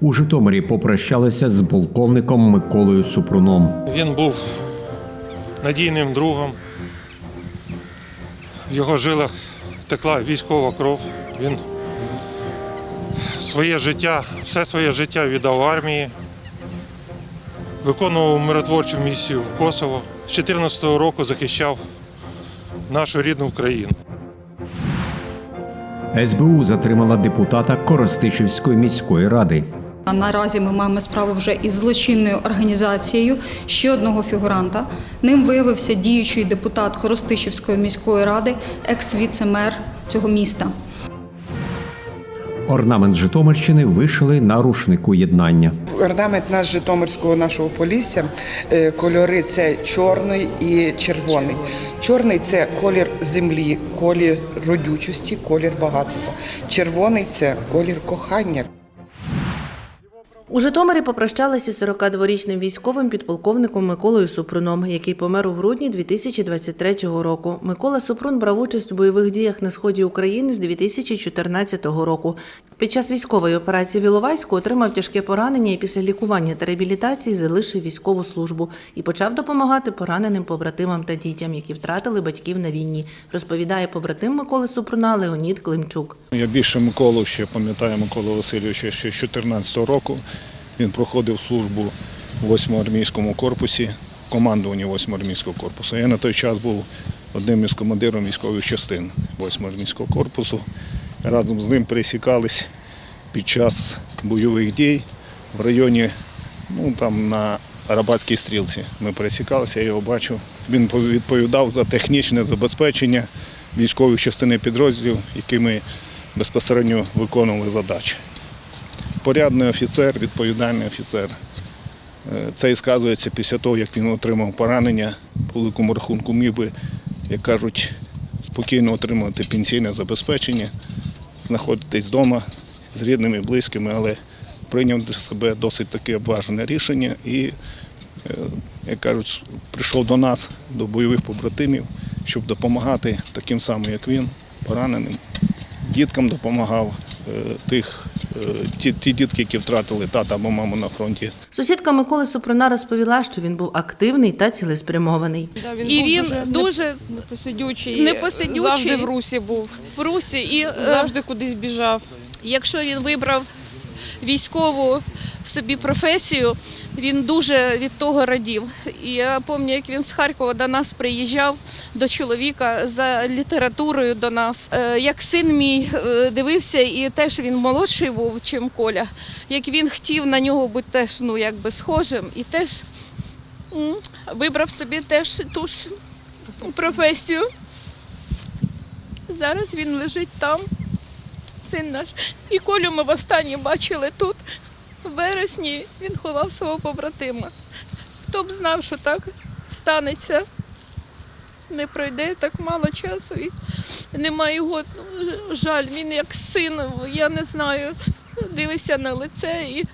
У Житомирі попрощалися з полковником Миколою Супруном. Він був надійним другом. В його жилах текла військова кров. Він своє життя, все своє життя віддав армії, виконував миротворчу місію в Косово. З 2014 року захищав нашу рідну Україну. СБУ затримала депутата Коростишівської міської ради. А Наразі ми маємо справу вже із злочинною організацією ще одного фігуранта. Ним виявився діючий депутат Коростишівської міської ради, екс-віце-мер цього міста. Орнамент Житомирщини вишили на рушнику єднання. Орнамент наш Житомирського нашого полісся. е, Кольори це чорний і червоний. Чорний це колір землі, колір родючості, колір багатства. Червоний це колір кохання. У Житомирі попрощалися 42-річним військовим підполковником Миколою Супруном, який помер у грудні 2023 року. Микола Супрун брав участь у бойових діях на сході України з 2014 року. Під час військової операції в Іловайську отримав тяжке поранення і після лікування та реабілітації залишив військову службу і почав допомагати пораненим побратимам та дітям, які втратили батьків на війні. Розповідає побратим Миколи Супруна Леонід Климчук. Я більше Миколу ще пам'ятаю Миколу Васильовича ще з 2014 року. Він проходив службу в 8-му армійському корпусі, командуванні 8-го армійського корпусу. Я на той час був одним із командирів військових частин 8-го армійського корпусу. Разом з ним пересікались під час бойових дій в районі, ну там на Арабатській стрілці. Ми пересікалися, я його бачив. Він відповідав за технічне забезпечення військових частин і підрозділів, якими безпосередньо виконували задачі. Порядний офіцер, відповідальний офіцер. Е, Це і сказується після того, як він отримав поранення по великому рахунку, міг би, як кажуть, спокійно отримувати пенсійне забезпечення, знаходитись вдома з рідними, близькими, але прийняв для себе досить таке обважене рішення і, е, як кажуть, прийшов до нас, до бойових побратимів, щоб допомагати таким самим, як він, пораненим. Діткам допомагав е, тих, ті, ті дітки, які втратили тата або маму на фронті. Сусідка Миколи Супруна розповіла, що він був активний та цілеспрямований. і він дуже непосидючий, непосидючий. завжди в русі був, в русі і е, завжди кудись біжав. якщо він вибрав військову собі професію, він дуже від того радів. І я пам'ятаю, як він з Харкова до нас приїжджав до чоловіка за літературою до нас. Е, Як син мій е, дивився, і теж він молодший був, чим Коля. Як він хотів на нього бути теж ну, якби схожим, і теж вибрав собі теж ту ж професію. Зараз він лежить там, син наш. І Колю ми востаннє бачили тут. В вересні він ховав свого побратима. Хто б знав, що так станеться. Не пройде так мало часу і немає його. Жаль, він як син, я не знаю, дивиться на лице і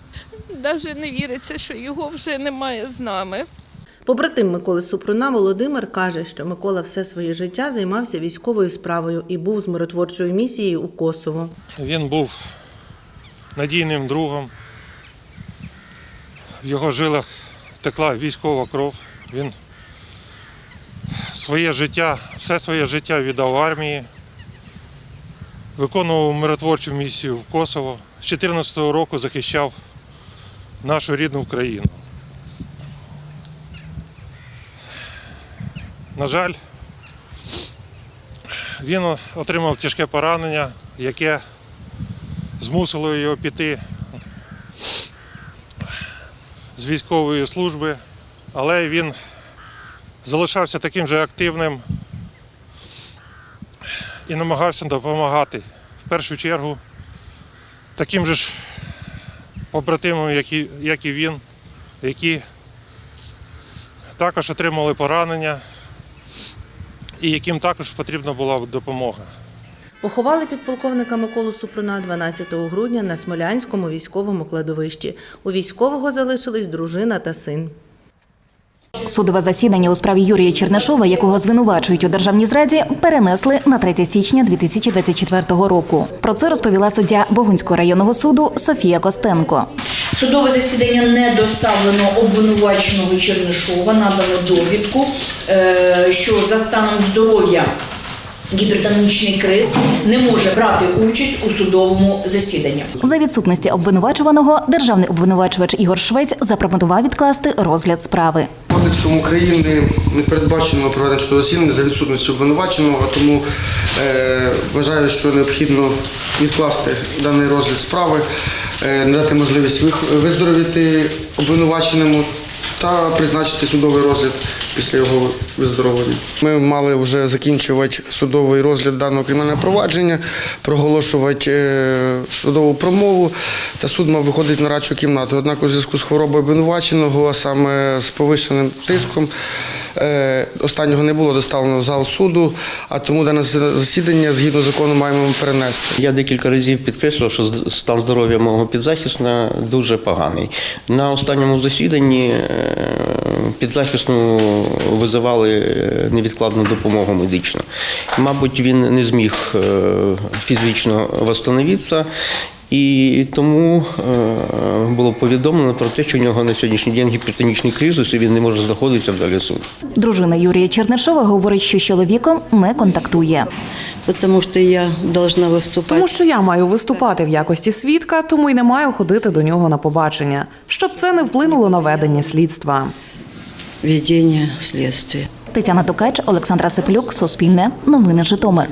навіть не віриться, що його вже немає з нами. Побратим Миколи Супруна Володимир каже, що Микола все своє життя займався військовою справою і був з миротворчою місією у Косово. Він був надійним другом. В його жилах текла військова кров. Він своє життя, все своє життя віддав армії, виконував миротворчу місію в Косово. З 2014 року захищав нашу рідну Україну. На жаль, він отримав тяжке поранення, яке змусило його піти з військової служби, але він залишався таким же активним і намагався допомагати в першу чергу таким же ж побратимам, як і, він, які також отримали поранення і яким також потрібна була допомога. Поховали підполковника Миколу Супруна 12 грудня на Смолянському військовому кладовищі. У військового залишились дружина та син. Судове засідання у справі Юрія Чернишова, якого звинувачують у державній зраді, перенесли на 3 січня 2024 року. Про це розповіла суддя Богунського районного суду Софія Костенко. Судове засідання не доставлено обвинуваченого Чернишова, надано довідку, е, що за станом здоров'я гіпертонічний криз не може брати участь у судовому засіданні. За відсутності обвинувачуваного державний обвинувачувач Ігор Швець запропонував відкласти розгляд справи. Кодексом України не передбачено проведення судового засідання за відсутністю обвинуваченого, тому е, вважаю, що необхідно відкласти даний розгляд справи, е, надати можливість виздоровіти обвинуваченому та призначити судовий розгляд після його виздоровлення. Ми мали вже закінчувати судовий розгляд даного кримінального провадження, проголошувати е, судову промову, та суд мав виходити на радчу кімнату. Однак у зв'язку з хворобою обвинуваченого, а саме з повищеним тиском, останнього не було доставлено в зал суду, а тому дане засідання згідно закону маємо перенести. Я декілька разів підкреслював, що стан здоров'я мого підзахисна дуже поганий. На останньому засіданні е, підзахисну визивали е, невідкладну допомогу медичну. Мабуть, він не зміг е, фізично восстановитися. І тому е, було повідомлено про те, що у нього на сьогоднішній день гіпертонічний кризис, і він не може знаходитися в залі суду. Дружина Юрія Чернишова говорить, що з чоловіком не контактує. Тому що я должна виступати. Тому що я маю виступати в якості свідка, тому й не маю ходити до нього на побачення, щоб це не вплинуло на ведення слідства. ведення слідства. Тетяна Тукач, Олександра Цеплюк, Суспільне, Новини Житомир.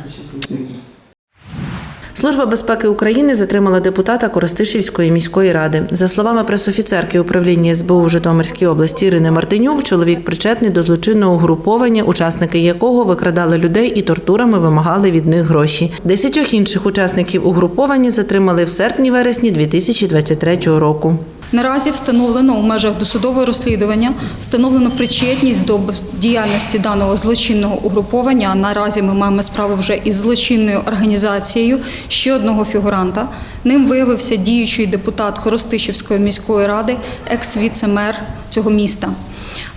Служба безпеки України затримала депутата Коростишівської міської ради. За словами пресофіцерки управління СБУ Житомирській області Ірини Мартинюк, чоловік причетний до злочинного угруповання, учасники якого викрадали людей і тортурами вимагали від них гроші. Десятьох інших учасників угруповання затримали в серпні-вересні 2023 року. Наразі встановлено у межах досудового розслідування, встановлено причетність до діяльності даного злочинного угруповання. Наразі ми маємо справу вже із злочинною організацією ще одного фігуранта. Ним виявився діючий депутат Коростишівської міської ради, екс-віце-мер цього міста.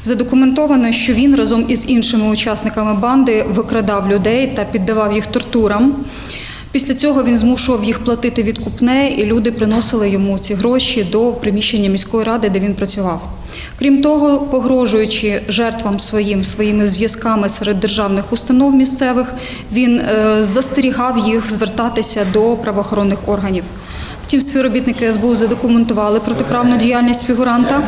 Задокументовано, що він разом із іншими учасниками банди викрадав людей та піддавав їх тортурам. Після цього він змушував їх платити відкупне, і люди приносили йому ці гроші до приміщення міської ради, де він працював. Крім того, погрожуючи жертвам своїм своїми зв'язками серед державних установ місцевих, він е, застерігав їх звертатися до правоохоронних органів. Втім, співробітники СБУ задокументували протиправну діяльність фігуранта,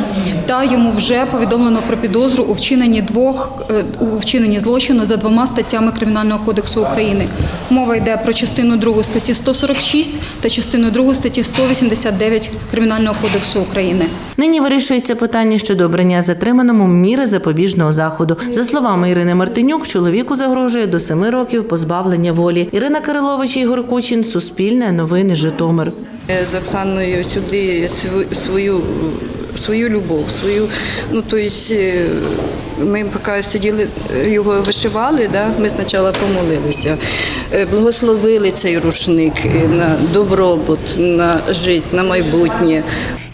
та йому вже повідомлено про підозру у вчиненні двох е, у вчиненні злочину за двома статтями Кримінального кодексу України. Мова йде про частину 2 статті 146 та частину 2 статті 189 Кримінального кодексу України. Нині вирішується питання щодо обрання затриманому міри запобіжного заходу. За словами Ірини Мартинюк, чоловіку загрожує до семи років позбавлення волі. Ірина Кирилович Ігор Кучин, Суспільне, Новини Житомир. З Оксаною сюди свою, свою любов, свою, ну тобто е, ми поки сиділи, е, його вишивали, да, ми спочатку помолилися, е, благословили цей рушник е, на добробут, на життя, на майбутнє.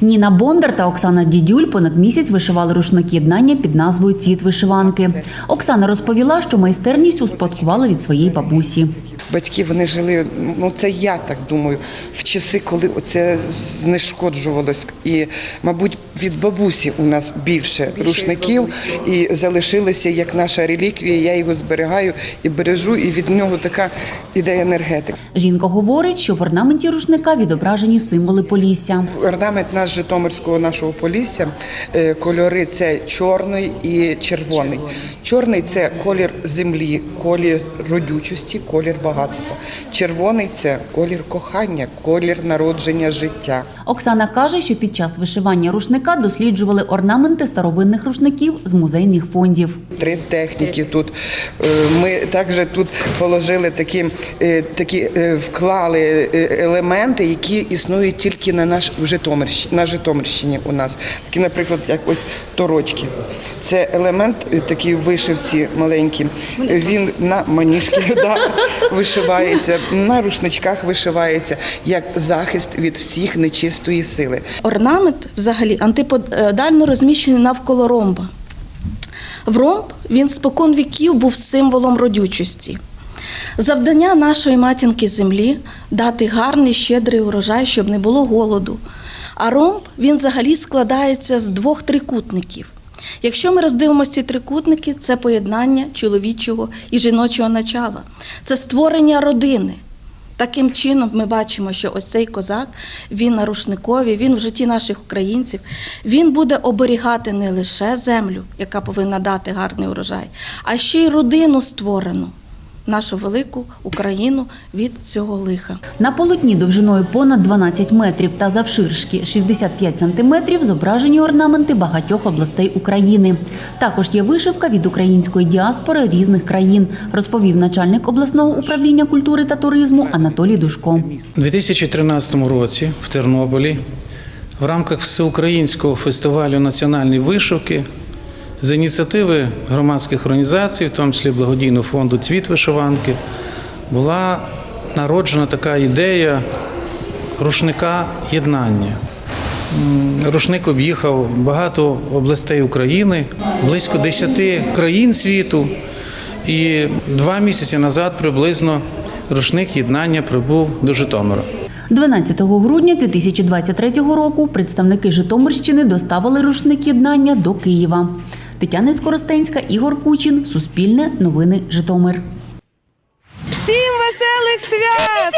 Ніна Бондар та Оксана Дідюль понад місяць вишивали рушник єднання під назвою Цвіт вишиванки. Оксана розповіла, що майстерність успадкувала від своєї бабусі. Батьки вони жили, ну це я так думаю, в часи, коли це знешкоджувалось. І, мабуть, від бабусі у нас більше рушників і залишилися як наша реліквія. Я його зберігаю і бережу, і від нього така іде енергетика. Жінка говорить, що в орнаменті рушника відображені символи Полісся. Орнамент наш Житомирського нашого полісся, е, кольори це чорний і червоний. Чорний це колір землі, колір родючості, колір багатства. Червоний це колір кохання, колір народження життя. Оксана каже, що під час вишивання рушника досліджували орнаменти старовинних рушників з музейних фондів. Три техніки тут. Е, Ми також тут положили такі, е, такі вклали елементи, які існують тільки на наш в Житомирщині, на Житомирщині у нас. Такі, наприклад, як ось торочки. Це елемент е, такий вишивці маленький. Він на маніжки да, вишивається, на рушничках вишивається як захист від всіх нечистої сили. Орнамент взагалі антиподально розміщений навколо ромба. Вромб він спокон віків був символом родючості. Завдання нашої матінки землі дати гарний щедрий урожай, щоб не було голоду. А ромб він взагалі складається з двох трикутників. Якщо ми роздивимося ці трикутники, це поєднання чоловічого і жіночого начала, це створення родини. Таким чином ми бачимо, що ось цей козак, він на рушникові, він в житті наших українців, він буде оберігати не лише землю, яка повинна дати гарний урожай, а ще й родину створену, нашу велику Україну від цього лиха. На полотні довжиною понад 12 метрів та завширшки 65 сантиметрів зображені орнаменти багатьох областей України. Також є вишивка від української діаспори різних країн, розповів начальник обласного управління культури та туризму Анатолій Душко. У 2013 році в Тернополі в рамках всеукраїнського фестивалю національної вишивки з ініціативи громадських організацій, в тому числі благодійного фонду Цвіт вишиванки, була народжена така ідея рушника єднання. Рушник об'їхав багато областей України, близько 10 країн світу. І два місяці назад приблизно рушник єднання прибув до Житомира. 12 грудня 2023 року представники Житомирщини доставили рушник єднання до Києва. Тетяна Скоростенська, Ігор Кучин, Суспільне, Новини Житомир. Всім веселих свят!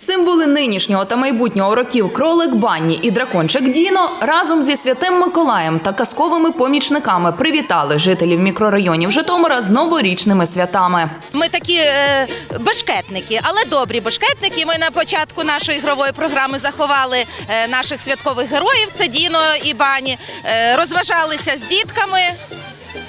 Символи нинішнього та майбутнього років кролик Банні і дракончик Діно разом зі святим Миколаєм та казковими помічниками привітали жителів мікрорайонів Житомира з новорічними святами. Ми такі е, башкетники, але добрі башкетники. Ми на початку нашої ігрової програми заховали е, наших святкових героїв. Це Діно і Бані. Е, розважалися з дітками.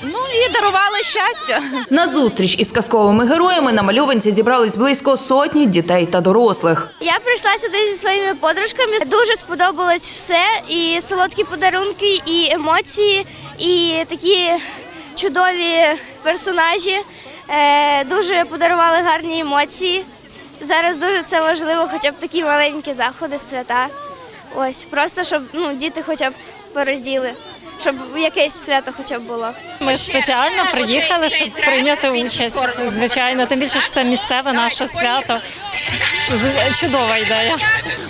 Ну і дарували щастя. На зустріч із казковими героями на мальованці зібрались близько сотні дітей та дорослих. Я прийшла сюди зі своїми подружками. Дуже сподобалось все. І солодкі подарунки, і емоції, і такі чудові персонажі. Е, Дуже подарували гарні емоції. Зараз дуже це важливо, хоча б такі маленькі заходи, свята. Ось просто щоб ну, діти хоча б порозділи, щоб якесь свято хоча б було. Ми спеціально приїхали, щоб прийняти участь. Звичайно, тим більше що це місцеве наше свято. З- Чудова ідея.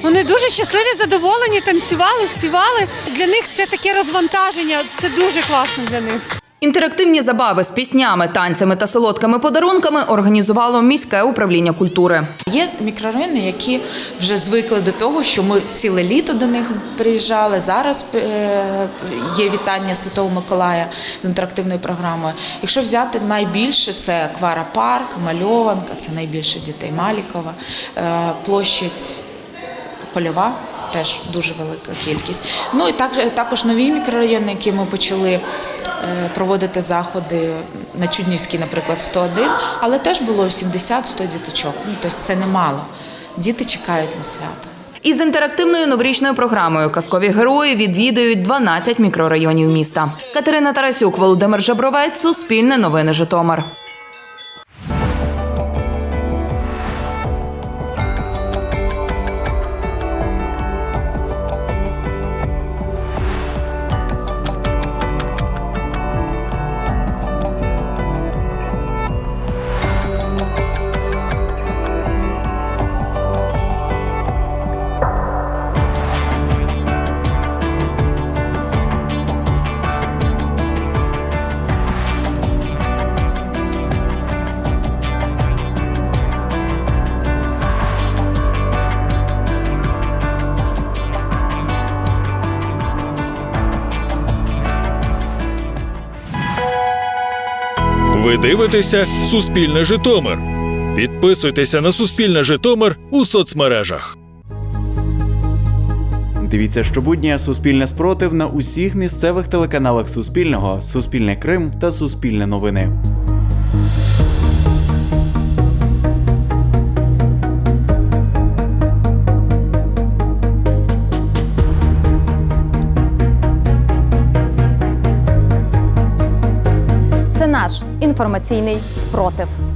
Вони дуже щасливі, задоволені, танцювали, співали. Для них це таке розвантаження. Це дуже класно для них. Інтерактивні забави з піснями, танцями та солодкими подарунками організувало міське управління культури. Є мікрорайони, які вже звикли до того, що ми ціле літо до них приїжджали. Зараз е, є вітання Святого Миколая з інтерактивною програмою. Якщо взяти найбільше, це Квара Парк, Мальованка, це найбільше дітей Малікова, е, площадь Польова. Теж дуже велика кількість. Ну і так, також нові мікрорайони, які ми почали е, проводити заходи на Чуднівській, наприклад, 101, але теж було 70-100 діточок. Ну, тобто це немало. Діти чекають на свято. Із інтерактивною новорічною програмою казкові герої відвідують 12 мікрорайонів міста. Катерина Тарасюк, Володимир Жабровець, Суспільне новини Житомир. Дивитеся Суспільне Житомир. Підписуйтеся на Суспільне Житомир у соцмережах. Дивіться щобудня Суспільне спротив на усіх місцевих телеканалах Суспільного, Суспільне Крим та Суспільне новини. Інформаційний спротив.